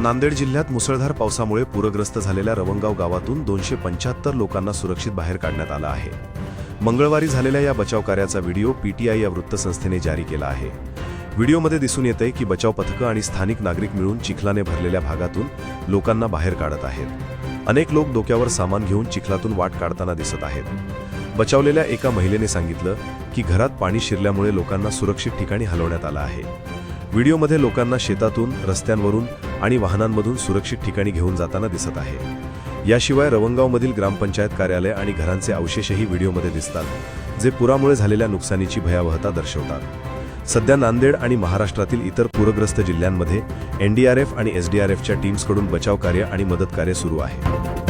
नांदेड जिल्ह्यात मुसळधार पावसामुळे पूरग्रस्त झालेल्या रवंगाव गावातून दोनशे पंच्याहत्तर लोकांना सुरक्षित बाहेर काढण्यात आलं आहे. मंगळवारी झालेल्या या बचाव कार्याचा व्हिडिओ पीटीआय या वृत्तसंस्थेने जारी केला आहे. व्हिडिओमध्ये दिसून येतंय की बचाव पथकं आणि स्थानिक नागरिक मिळून चिखलाने भरलेल्या भागातून लोकांना बाहेर काढत आहेत. अनेक लोक डोक्यावर सामान घेऊन चिखलातून वाट काढताना दिसत आहेत. बचावलेल्या एका महिलेने सांगितलं की घरात पाणी शिरल्यामुळे लोकांना सुरक्षित ठिकाणी हलवण्यात आलं आहे. व्हिडिओमध्ये लोकांना शेतातून रस्त्यांवरून आणि वाहनांमधून सुरक्षित ठिकाणी घेऊन जाताना दिसत आहे. याशिवाय रवंगावमधील ग्रामपंचायत कार्यालय आणि घरांचे अवशेषही व्हिडिओमध्ये दिसतात जे पुरामुळे झालेल्या नुकसानीची भयावहता दर्शवतात. सध्या नांदेड आणि महाराष्ट्रातील इतर पूरग्रस्त जिल्ह्यांमध्ये एनडीआरएफ आणि एसडीआरएफच्या टीम्सकडून बचाव कार्य आणि मदत कार्य सुरू आहे.